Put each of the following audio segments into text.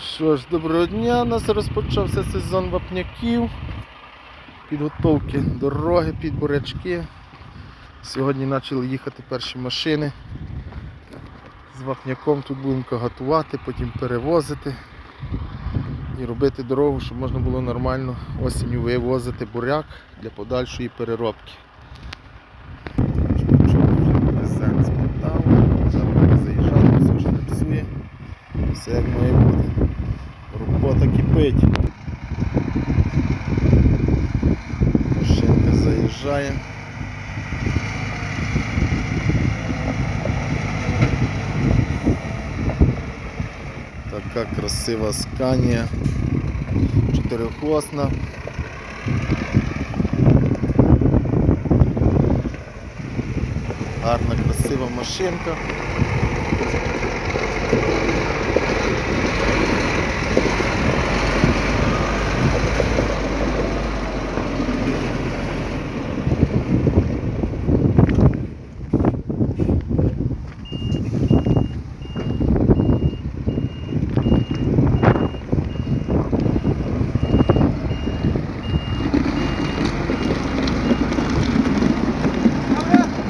Що ж, доброго дня, у нас розпочався сезон вапняків, підготовки дороги під бурячки. Сьогодні почали їхати перші машини. З вапняком тут будемо готувати, потім перевозити і робити дорогу, щоб можна було нормально осінню вивозити буряк для подальшої переробки. Все як має бути. Робота кипить. Машинка заїжджає. Така красива сканія. Чотирихосна. Гарна, красива машинка.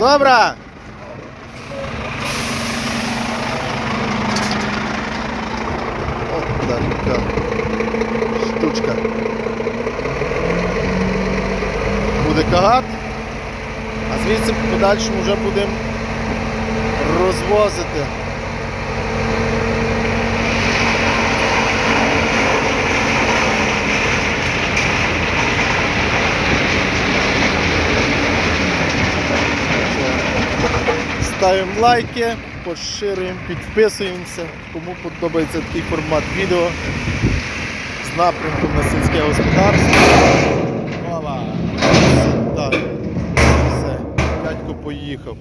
Добре! От така штучка. Буде кагат, а звідси в подальшому вже будемо розвозити. Ставимо лайки, поширюємо, підписуємося. Кому подобається такий формат відео з напрямком на сільське господарство. Так. Все, дядько поїхав.